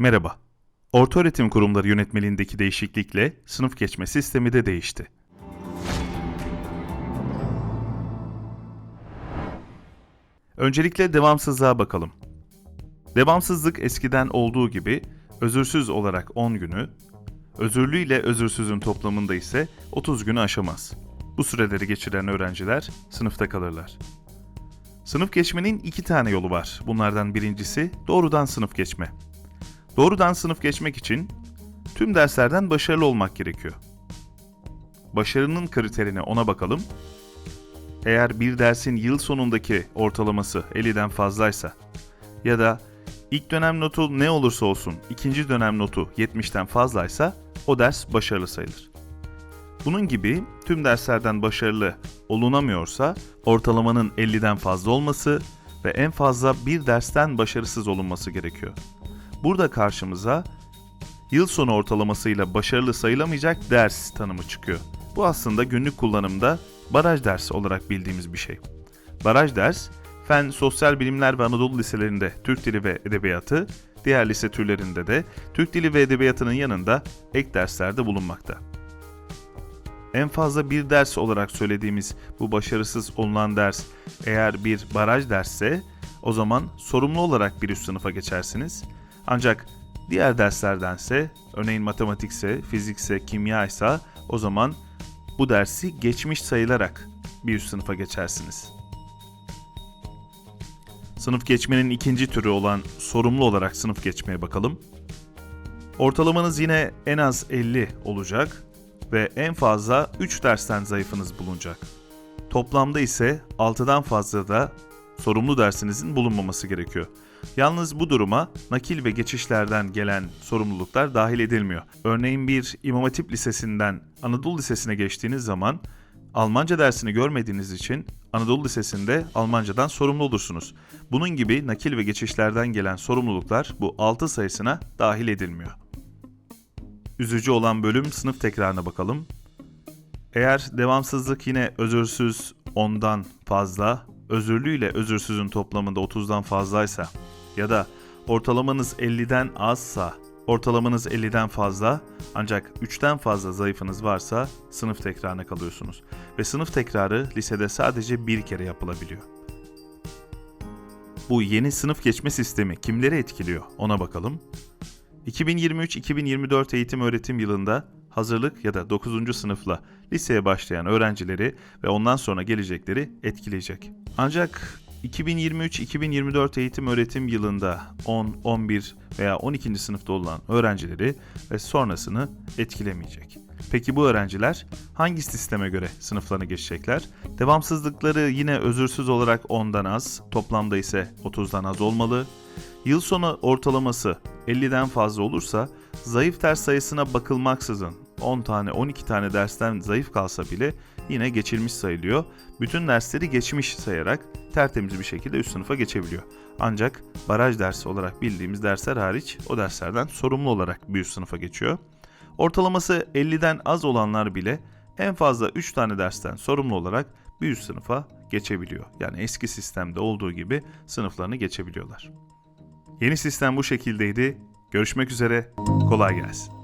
Merhaba. Ortaöğretim kurumları yönetmeliğindeki değişiklikle sınıf geçme sistemi de değişti. Öncelikle devamsızlığa bakalım. Devamsızlık eskiden olduğu gibi özürsüz olarak 10 günü, özürlü ile özürsüzün toplamında ise 30 günü aşamaz. Bu süreleri geçiren öğrenciler sınıfta kalırlar. Sınıf geçmenin iki tane yolu var. Bunlardan birincisi doğrudan sınıf geçme. Doğrudan sınıf geçmek için tüm derslerden başarılı olmak gerekiyor. Başarının kriterini ona bakalım. Eğer bir dersin yıl sonundaki ortalaması 50'den fazlaysa ya da ilk dönem notu ne olursa olsun ikinci dönem notu 70'ten fazlaysa o ders başarılı sayılır. Bunun gibi tüm derslerden başarılı olunamıyorsa ortalamanın 50'den fazla olması ve en fazla bir dersten başarısız olunması gerekiyor. Burada karşımıza yıl sonu ortalamasıyla başarılı sayılamayacak ders tanımı çıkıyor. Bu aslında günlük kullanımda baraj dersi olarak bildiğimiz bir şey. Baraj ders, fen, sosyal bilimler ve Anadolu liselerinde Türk Dili ve Edebiyatı, diğer lise türlerinde de Türk Dili ve Edebiyatı'nın yanında ek derslerde bulunmakta. En fazla bir ders olarak söylediğimiz bu başarısız olunan ders eğer bir baraj dersse o zaman sorumlu olarak bir üst sınıfa geçersiniz. Ancak diğer derslerdense örneğin matematikse, fizikse, kimya ise o zaman bu dersi geçmiş sayılarak bir üst sınıfa geçersiniz. Sınıf geçmenin ikinci türü olan sorumlu olarak sınıf geçmeye bakalım. Ortalamanız yine en az 50 olacak ve en fazla 3 dersten zayıfınız bulunacak. Toplamda ise 6'dan fazla da sorumlu dersinizin bulunmaması gerekiyor. Yalnız bu duruma nakil ve geçişlerden gelen sorumluluklar dahil edilmiyor. Örneğin bir İmam Hatip Lisesi'nden Anadolu Lisesi'ne geçtiğiniz zaman Almanca dersini görmediğiniz için Anadolu Lisesi'nde Almancadan sorumlu olursunuz. Bunun gibi nakil ve geçişlerden gelen sorumluluklar bu 6 sayısına dahil edilmiyor. Üzücü olan bölüm sınıf tekrarına bakalım. Eğer devamsızlık yine özürsüz 10'dan fazla, özürlü ile özürsüzün toplamında 30'dan fazlaysa ya da ortalamanız 50'den azsa, ortalamanız 50'den fazla ancak 3'ten fazla zayıfınız varsa sınıf tekrarına kalıyorsunuz. Ve sınıf tekrarı lisede sadece bir kere yapılabiliyor. Bu yeni sınıf geçme sistemi kimleri etkiliyor ona bakalım. 2023-2024 eğitim öğretim yılında hazırlık ya da 9. sınıfla liseye başlayan öğrencileri ve ondan sonra gelecekleri etkileyecek. Ancak 2023-2024 eğitim öğretim yılında 10, 11 veya 12. sınıfta olan öğrencileri ve sonrasını etkilemeyecek. Peki bu öğrenciler hangi sisteme göre sınıflarını geçecekler? Devamsızlıkları yine özürsüz olarak 10'dan az, toplamda ise 30'dan az olmalı. Yıl sonu ortalaması 50'den fazla olursa zayıf ders sayısına bakılmaksızın 10 tane 12 tane dersten zayıf kalsa bile yine geçilmiş sayılıyor. Bütün dersleri geçmiş sayarak tertemiz bir şekilde üst sınıfa geçebiliyor. Ancak baraj dersi olarak bildiğimiz dersler hariç o derslerden sorumlu olarak bir üst sınıfa geçiyor. Ortalaması 50'den az olanlar bile en fazla 3 tane dersten sorumlu olarak bir üst sınıfa geçebiliyor. Yani eski sistemde olduğu gibi sınıflarını geçebiliyorlar. Yeni sistem bu şekildeydi. Görüşmek üzere. Kolay gelsin.